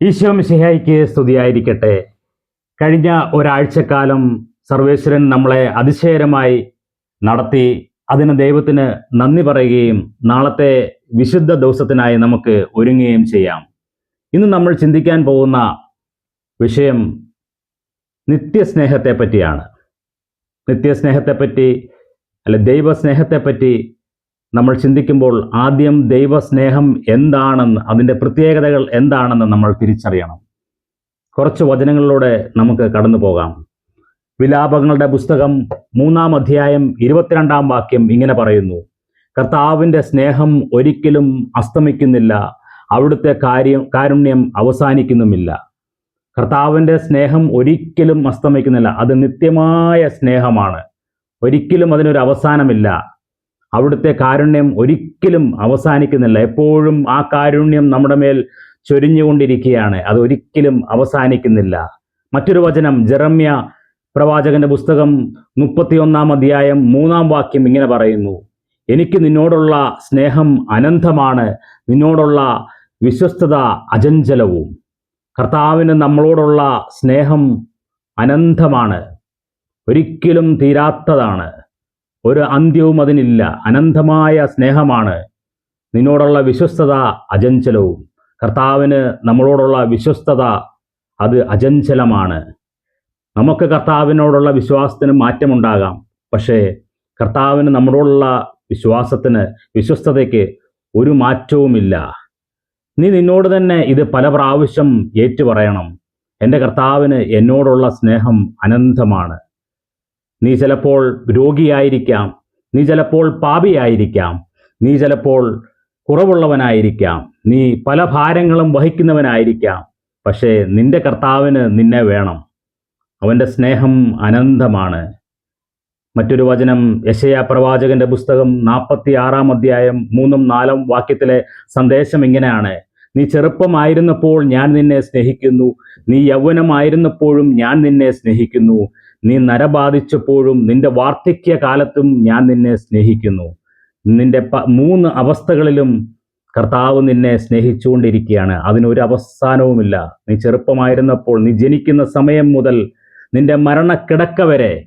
ഈശോ മിശിഹായിക്ക് സ്തുതിയായിരിക്കട്ടെ. കഴിഞ്ഞ ഒരാഴ്ചക്കാലം സർവേശ്വരൻ നമ്മളെ അതിശയകരമായി നടത്തി അതിന് ദൈവത്തിന് നന്ദി പറയുകയും നാളത്തെ വിശുദ്ധ ദിവസത്തിനായി നമുക്ക് ഒരുങ്ങുകയും ചെയ്യാം. ഇന്ന് നമ്മൾ ചിന്തിക്കാൻ പോകുന്ന വിഷയം നിത്യസ്നേഹത്തെ പറ്റിയാണ് നിത്യസ്നേഹത്തെപ്പറ്റി അല്ലെ ദൈവസ്നേഹത്തെപ്പറ്റി നമ്മൾ ചിന്തിക്കുമ്പോൾ ആദ്യം ദൈവസ്നേഹം എന്താണെന്ന് അതിന്റെ പ്രത്യേകതകൾ എന്താണെന്ന് നമ്മൾ തിരിച്ചറിയണം. കുറച്ച് വചനങ്ങളിലൂടെ നമുക്ക് കടന്നു പോകാം. വിലാപങ്ങളുടെ പുസ്തകം മൂന്നാം അധ്യായം ഇരുപത്തിരണ്ടാം വാക്യം ഇങ്ങനെ പറയുന്നു. കർത്താവിന്റെ സ്നേഹം ഒരിക്കലും അസ്തമിക്കുന്നില്ല. അവിടുത്തെ കാര്യം കാരുണ്യം അവസാനിക്കുന്നുമില്ല. കർത്താവിന്റെ സ്നേഹം ഒരിക്കലും അസ്തമിക്കുന്നില്ല. അത് നിത്യമായ സ്നേഹമാണ്. ഒരിക്കലും അതിനൊരു അവസാനമില്ല. അവിടുത്തെ കാരുണ്യം ഒരിക്കലും അവസാനിക്കുന്നില്ല. എപ്പോഴും ആ കാരുണ്യം നമ്മുടെ മേൽ ചൊരിഞ്ഞുകൊണ്ടിരിക്കുകയാണ്. അത് ഒരിക്കലും അവസാനിക്കുന്നില്ല. മറ്റൊരു വചനം ജെറമ്യ പ്രവാചകന്റെ പുസ്തകം മുപ്പത്തിയൊന്നാം അധ്യായം മൂന്നാം വാക്യം ഇങ്ങനെ പറയുന്നു. എനിക്ക് നിന്നോടുള്ള സ്നേഹം അനന്തമാണ്. നിന്നോടുള്ള വിശ്വസ്തത അചഞ്ചലവും. കർത്താവിന് നമ്മളോടുള്ള സ്നേഹം അനന്തമാണ്. ഒരിക്കലും തീരാത്തതാണ്. ഒരു അന്ത്യവും അതിനില്ല. അനന്തമായ സ്നേഹമാണ്. നിന്നോടുള്ള വിശ്വസ്തത അചഞ്ചലവും. കർത്താവിന് നമ്മളോടുള്ള വിശ്വസ്തത അത് അജഞ്ചലമാണ് നമുക്ക് കർത്താവിനോടുള്ള വിശ്വാസത്തിന് മാറ്റമുണ്ടാകാം. പക്ഷേ കർത്താവിന് നമ്മളോടുള്ള വിശ്വാസത്തിന് വിശ്വസ്തതയ്ക്ക് ഒരു മാറ്റവുമില്ല. നീ നിന്നോട് തന്നെ ഇത് പല പ്രാവശ്യം ഏറ്റുപറയണം. എന്റെ കർത്താവിന് എന്നോടുള്ള സ്നേഹം അനന്തമാണ്. നീ ചിലപ്പോൾ രോഗിയായിരിക്കാം. നീ ചിലപ്പോൾ പാപിയായിരിക്കാം. നീ ചിലപ്പോൾ കുറവുള്ളവനായിരിക്കാം. നീ പല ഭാരങ്ങളും വഹിക്കുന്നവനായിരിക്കാം. പക്ഷേ നിന്റെ കർത്താവിന് നിന്നെ വേണം. അവന്റെ സ്നേഹം അനന്തമാണ്. മറ്റൊരു വചനം യശയ പ്രവാചകന്റെ പുസ്തകം നാൽപ്പത്തി ആറാം അധ്യായം മൂന്നും നാലും വാക്യത്തിലെ സന്ദേശം ഇങ്ങനെയാണ്. നീ ചെറുപ്പമായിരുന്നപ്പോൾ ഞാൻ നിന്നെ സ്നേഹിക്കുന്നു. നീ യൗവനമായിരുന്നപ്പോഴും ഞാൻ നിന്നെ സ്നേഹിക്കുന്നു. നീ നരബാധിച്ചപ്പോഴും നിന്റെ വാർദ്ധക്യ കാലത്തും ഞാൻ നിന്നെ സ്നേഹിക്കുന്നു. നിന്റെ മൂന്ന് അവസ്ഥകളിലും കർത്താവ് നിന്നെ സ്നേഹിച്ചുകൊണ്ടിരിക്കുകയാണ്. അതിനൊരു അവസാനവുമില്ല. നീ ചെറുപ്പമായിരുന്നപ്പോൾ നീ ജനിക്കുന്ന സമയം മുതൽ നിന്റെ മരണക്കിടക്ക വരെ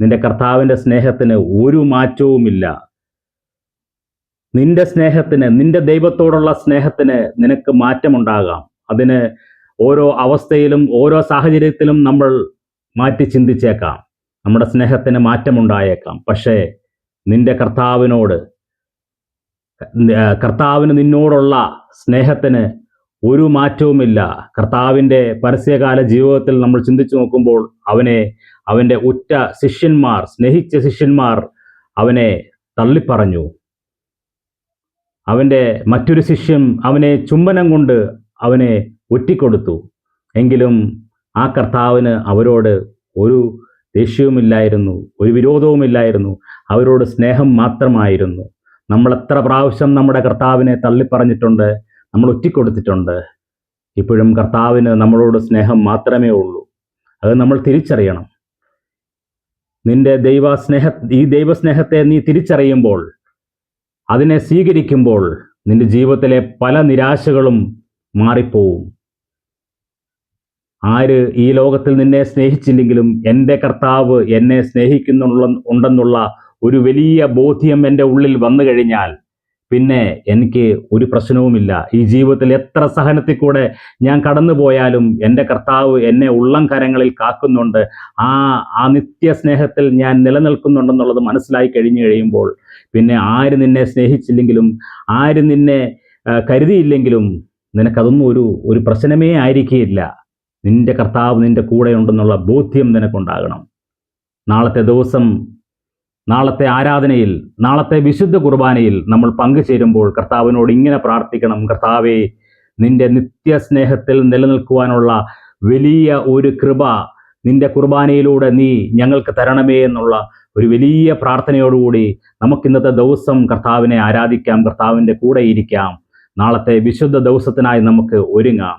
നിന്റെ കർത്താവിന്റെ സ്നേഹത്തിന് ഒരു മാറ്റവുമില്ല. നിന്റെ സ്നേഹത്തിന് നിന്റെ ദൈവത്തോടുള്ള സ്നേഹത്തിന് നിനക്ക് മാറ്റമുണ്ടാകാം. അതിന് ഓരോ അവസ്ഥയിലും ഓരോ സാഹചര്യത്തിലും നമ്മൾ മാറ്റി ചിന്തിച്ചേക്കാം. നമ്മുടെ സ്നേഹത്തിന് മാറ്റമുണ്ടായേക്കാം. പക്ഷേ നിന്റെ കർത്താവിനോട് കർത്താവിന് നിന്നോടുള്ള സ്നേഹത്തിന് ഒരു മാറ്റവുമില്ല. കർത്താവിന്റെ പരസ്യകാല ജീവിതത്തിൽ നമ്മൾ ചിന്തിച്ചു നോക്കുമ്പോൾ അവനെ അവന്റെ ഉറ്റ ശിഷ്യന്മാർ സ്നേഹിച്ച ശിഷ്യന്മാർ അവനെ തള്ളിപ്പറഞ്ഞു. അവന്റെ മറ്റൊരു ശിഷ്യൻ അവനെ ചുംബനം കൊണ്ട് അവനെ ഒറ്റിക്കൊടുത്തു. എങ്കിലും ആ കർത്താവിന് അവരോട് ഒരു ദേഷ്യവുമില്ലായിരുന്നു ഒരു വിരോധവുമില്ലായിരുന്നു. അവരോട് സ്നേഹം മാത്രമായിരുന്നു. നമ്മൾ എത്ര പ്രാവശ്യം നമ്മുടെ കർത്താവിനെ തള്ളിപ്പറഞ്ഞിട്ടുണ്ട് നമ്മൾ ഒറ്റിക്കൊടുത്തിട്ടുണ്ട്. ഇപ്പോഴും കർത്താവിന് നമ്മളോട് സ്നേഹം മാത്രമേ ഉള്ളൂ. അത് നമ്മൾ തിരിച്ചറിയണം. നിന്റെ ദൈവസ്നേഹ ഈ ദൈവസ്നേഹത്തെ നീ തിരിച്ചറിയുമ്പോൾ അതിനെ സ്വീകരിക്കുമ്പോൾ നിന്റെ ജീവിതത്തിലെ പല നിരാശകളും മാറിപ്പോവും. ആര് ഈ ലോകത്തിൽ നിന്നെ സ്നേഹിച്ചില്ലെങ്കിലും എന്റെ കർത്താവ് എന്നെ സ്നേഹിക്കുന്നുള്ള ഉണ്ടെന്നുള്ള ഒരു വലിയ ബോധ്യം എന്റെ ഉള്ളിൽ വന്നു കഴിഞ്ഞാൽ പിന്നെ എനിക്ക് ഒരു പ്രശ്നവുമില്ല. ഈ ജീവിതത്തിൽ എത്ര സഹനത്തിൽ കൂടെ ഞാൻ കടന്നു പോയാലും എന്റെ കർത്താവ് എന്നെ ഉള്ളം കരങ്ങളിൽ കാക്കുന്നുണ്ട്. ആ ആ നിത്യ സ്നേഹത്തിൽ ഞാൻ നിലനിൽക്കുന്നുണ്ടെന്നുള്ളത് മനസ്സിലായി കഴിഞ്ഞു കഴിയുമ്പോൾ പിന്നെ ആര് നിന്നെ സ്നേഹിച്ചില്ലെങ്കിലും ആര് നിന്നെ കരുതിയില്ലെങ്കിലും നിനക്കതൊന്നും ഒരു ഒരു പ്രശ്നമേ ആയിരിക്കുകയില്ല നിന്റെ കർത്താവ് നിന്റെ കൂടെയുണ്ടെന്നുള്ള ബോധ്യം നിനക്കുണ്ടാകണം. നാളത്തെ ദിവസം നാളത്തെ ആരാധനയിൽ നാളത്തെ വിശുദ്ധ കുർബാനയിൽ നമ്മൾ പങ്കുചേരുമ്പോൾ കർത്താവിനോട് ഇങ്ങനെ പ്രാർത്ഥിക്കണം കർത്താവെ നിന്റെ നിത്യസ്നേഹത്തിൽ നിലനിൽക്കുവാനുള്ള വലിയ ഒരു കൃപ നിന്റെ കുർബാനയിലൂടെ നീ ഞങ്ങൾക്ക് തരണമേ എന്നുള്ള ഒരു വലിയ പ്രാർത്ഥനയോടുകൂടി നമുക്ക് ഇന്നത്തെ ദിവസം കർത്താവിനെ ആരാധിക്കാം കർത്താവിന്റെ കൂടെ ഇരിക്കാം. നാളത്തെ വിശുദ്ധ ദിവസത്തിനായി നമുക്ക് ഒരുങ്ങാം.